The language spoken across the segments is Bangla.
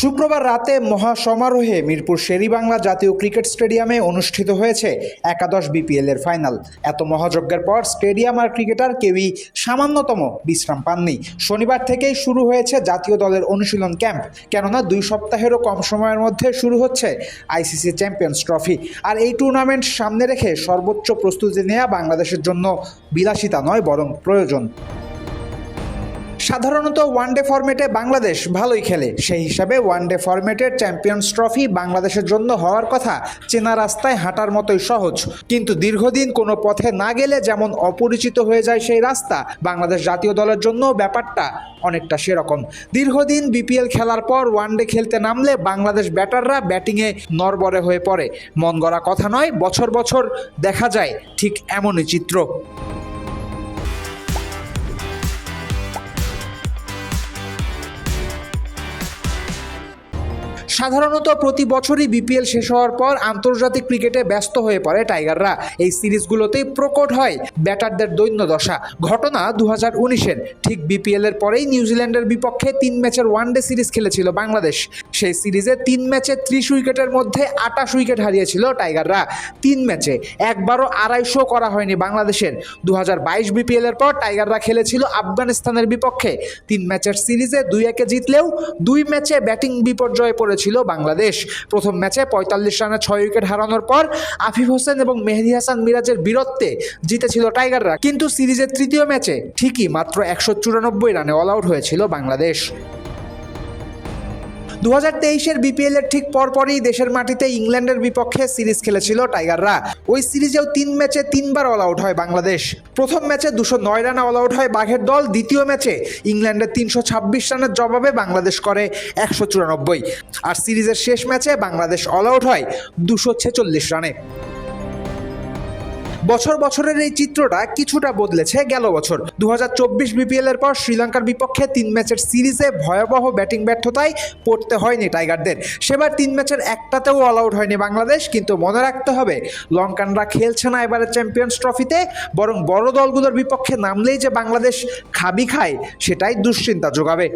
শুক্রবার রাতে মহাসমারোহে মিরপুর শেরিবাংলা জাতীয় ক্রিকেট স্টেডিয়ামে অনুষ্ঠিত হয়েছে একাদশ বিপিএল এর ফাইনাল। এত মহাযজ্ঞের পর স্টেডিয়াম আর ক্রিকেটার কেউই সামান্যতম বিশ্রাম পাননি। শনিবার থেকেই শুরু হয়েছে জাতীয় দলের অনুশীলন ক্যাম্প। কেননা দুই সপ্তাহেরও কম সময়ের মধ্যে শুরু হচ্ছে আইসিসি চ্যাম্পিয়ন্স ট্রফি। আর এই টুর্নামেন্ট সামনে রেখে সর্বোচ্চ প্রস্তুতি নেওয়া বাংলাদেশের জন্য বিলাসিতা নয়, বরং প্রয়োজন। সাধারণত ওয়ানডে ফরম্যাটে বাংলাদেশ ভালোই খেলে। সেই হিসাবে ওয়ানডে ফরম্যাটের চ্যাম্পিয়ন্স ট্রফি বাংলাদেশের জন্য হওয়ার কথা চেনা রাস্তায় হাঁটার মতোই সহজ। কিন্তু দীর্ঘদিন কোনো পথে না গেলে যেমন অপরিচিত হয়ে যায় সেই রাস্তা, বাংলাদেশ জাতীয় দলের জন্য ব্যাপারটা অনেকটা সেরকম। দীর্ঘদিন বিপিএল খেলার পর ওয়ানডে খেলতে নামলে বাংলাদেশ ব্যাটাররা ব্যাটিংয়ে নরবরে হয়ে পড়ে। মন গড়া কথা নয়, বছর বছর দেখা যায় ঠিক এমনই চিত্র। সাধারণত প্রতি বছরই বিপিএল শেষ হওয়ার পর আন্তর্জাতিক ক্রিকেটে ব্যস্ত হয়ে পড়ে টাইগাররা। এই সিরিজগুলোতেই প্রকট হয় ব্যাটারদের দৈন্য দশা। ঘটনা দু হাজার উনিশের। ঠিক বিপিএল এর পরেই নিউজিল্যান্ডের বিপক্ষে তিন ম্যাচের ওয়ানডে সিরিজ খেলেছিল বাংলাদেশ। সেই সিরিজে তিন ম্যাচে ত্রিশ উইকেটের মধ্যে আটাশ উইকেট হারিয়েছিল টাইগাররা। তিন ম্যাচে একবারও আড়াইশো করা হয়নি বাংলাদেশের। দু হাজার বাইশ বিপিএল এর পর টাইগাররা খেলেছিল আফগানিস্তানের বিপক্ষে। তিন ম্যাচের সিরিজে দুই একে জিতলেও দুই ম্যাচে ব্যাটিং বিপর্যয়ে পড়েছিল বাংলাদেশ। প্রথম ম্যাচে পঁয়তাল্লিশ রানে ছয় উইকেট হারানোর পর আফিফ হোসেন এবং মেহেদি হাসান মিরাজের বীরত্বে জিতেছিল টাইগাররা। কিন্তু সিরিজের তৃতীয় ম্যাচে ঠিকই মাত্র একশো চুরানব্বই রানে অল আউট হয়েছিল বাংলাদেশ। দু হাজার তেইশের বিপিএল এর ঠিক পরপরই দেশের মাটিতে ইংল্যান্ডের বিপক্ষে সিরিজ খেলেছিল টাইগাররা। ওই সিরিজেও তিন ম্যাচে তিনবার অল আউট হয় বাংলাদেশ। প্রথম ম্যাচে দুশো নয় রানে অল আউট হয় বাঘের দল। দ্বিতীয় ম্যাচে ইংল্যান্ডের তিনশো ছাব্বিশ রানের জবাবে বাংলাদেশ করে একশো চুরানব্বই। আর সিরিজের শেষ ম্যাচে বাংলাদেশ অল আউট হয় দুশো ছেচল্লিশ রানে। বছর বছরের এই চিত্রটা কিছুটা বদলেছে গেল বছর। দু হাজার চব্বিশ বিপিএল এর পর শ্রীলঙ্কার বিপক্ষে তিন ম্যাচের সিরিজে ভয়াবহ ব্যাটিং ব্যর্থতায় পড়তে হয়নি টাইগারদের। সেবার তিন ম্যাচের একটাতেও অল আউট হয়নি বাংলাদেশ, কিন্তু মনে রাখতে হবে, লঙ্কানরা খেলছে না এবারের চ্যাম্পিয়ন্স ট্রফিতে বরং বড় দলগুলোর বিপক্ষে নামলেই যে বাংলাদেশ খাবি খায়, সেটাই দুশ্চিন্তা যোগাবে।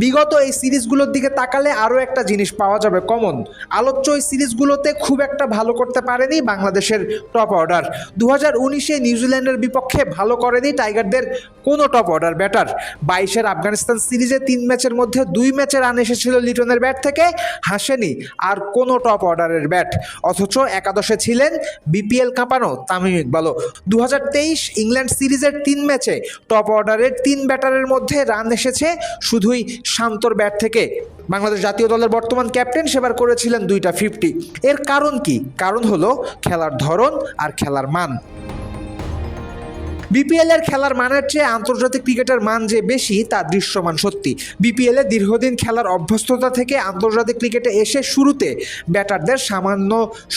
বিগত এই সিরিজগুলোর দিকে তাকালে আরও একটা জিনিস পাওয়া যাবে কমন। আলোচ্য এই সিরিজগুলোতে খুব একটা ভালো করতে পারেনি বাংলাদেশের টপ অর্ডার দু হাজার উনিশে নিউজিল্যান্ডের বিপক্ষে ভালো করেনি টাইগারদের কোনো টপ অর্ডার ব্যাটার বাইশের আফগানিস্তান সিরিজে তিন ম্যাচের মধ্যে দুই ম্যাচে রান এসেছিল লিটনের ব্যাট থেকে, হাসেনি আর কোনো টপ অর্ডারের ব্যাট অথচ একাদশে ছিলেন বিপিএল কাঁপানো তামিম ইকবালও। দু হাজার তেইশ ইংল্যান্ড সিরিজের তিন ম্যাচে টপ অর্ডারের তিন ব্যাটারের মধ্যে রান এসেছে, শুধুই শান্তর ব্যাট থেকে বাংলাদেশ জাতীয় দলের বর্তমান ক্যাপ্টেন সেবার করেছিলেন দুইটা ফিফটি এর কারণ কি? কারণ হলো খেলার ধরন আর খেলার মান। বিপিএল এর খেলার মানের চেয়ে আন্তর্জাতিক ক্রিকেটের মান যে বেশি, তা দৃশ্যমান সত্যি। বিপিএল দীর্ঘদিন খেলার অভ্যস্ততা থেকে আন্তর্জাতিক ক্রিকেটে এসে শুরুতে ব্যাটারদের সামান্য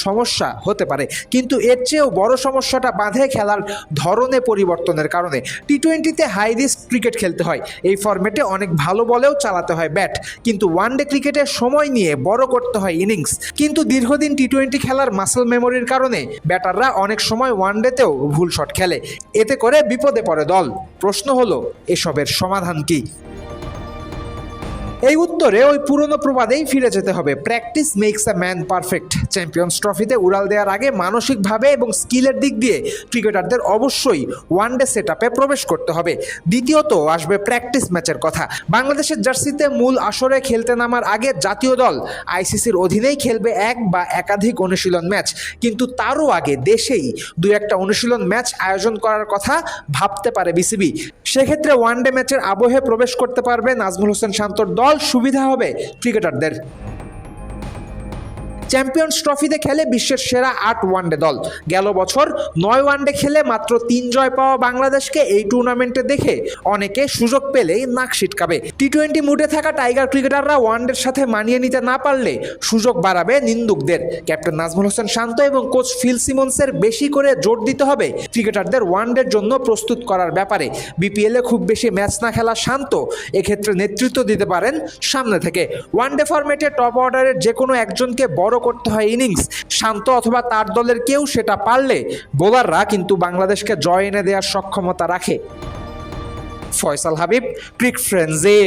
সমস্যা হতে পারে। কিন্তু এর চেয়েও বড় সমস্যাটা বাঁধে খেলার ধরনে পরিবর্তনের কারণে। টি টোয়েন্টিতে হাই রিস্ক ক্রিকেট খেলতে হয়। এই ফরম্যাটে অনেক ভালো বলেও চালাতে হয় ব্যাট। কিন্তু ওয়ানডে ক্রিকেটে সময় নিয়ে বড় করতে হয় ইনিংস কিন্তু দীর্ঘদিন টি টোয়েন্টি খেলার মাসেল মেমোরির কারণে ব্যাটাররা অনেক সময় ওয়ানডেতেও ভুল শট খেলে। এতে করে বিপদে পড়ে দল। প্রশ্ন হলো এসবের সমাধান কি? এই উত্তরে ওই পুরনো প্রবাদেই ফিরে যেতে হবে। Practice makes a man perfect champions ট্রফিতে উড়াল দেওয়ার আগে মানসিকভাবে এবং স্কিলের দিক দিয়ে ক্রিকেটারদের অবশ্যই ওয়ানডে সেট আপে প্রবেশ করতে হবে। দ্বিতীয়ত, আসবে প্র্যাকটিস ম্যাচের কথা। বাংলাদেশের জার্সিতে মূল আসরে খেলতে নামার আগে জাতীয় দল আইসিসির অধীনেই খেলবে এক বা একাধিক অনুশীলন ম্যাচ কিন্তু তারও আগে দেশেই দু একটা অনুশীলন ম্যাচ আয়োজন করার কথা ভাবতে পারে বিসিবি। সেক্ষেত্রে ওয়ান ডে ম্যাচের আবহে প্রবেশ করতে পারবে নাজমুল হোসেন শান্তর দল সুবিধা হবে ক্রিকেটারদের। চ্যাম্পিয়ন্স ট্রফিতে খেলে বিশ্বের সেরা আট ওয়ানডে দল। গেল বছর নয় ওয়ানডে খেলে মাত্র তিন জয় পাওয়া বাংলাদেশকে এই টুর্নামেন্টে দেখে অনেকে সুযোগ পেলেই নাক সিটকাবে টি টোয়েন্টি মুডে থাকা টাইগার ক্রিকেটাররা ওয়ানডের সাথে মানিয়ে নিতে না পারলে সুযোগ বাড়াবে নিন্দুকদের। ক্যাপ্টেন নাজমুল হোসেন শান্ত এবং কোচ ফিল সিমন্সের বেশি করে জোর দিতে হবে ক্রিকেটারদের ওয়ানডের জন্য প্রস্তুত করার ব্যাপারে। বিপিএলে খুব বেশি ম্যাচ না খেলা শান্ত, এক্ষেত্রে নেতৃত্ব দিতে পারেন সামনে থেকে। ওয়ানডে ফরম্যাটে টপ অর্ডারের যে কোনো একজনকে বড় করতে হয় ইনিংস। শান্ত অথবা তার দলের কেউ সেটা পারলে বোলাররা কিন্তু বাংলাদেশকে জয় এনে দেওয়ার সক্ষমতা রাখে। ফয়সাল হাবিব, ক্রিক ফ্রেন্ডসে।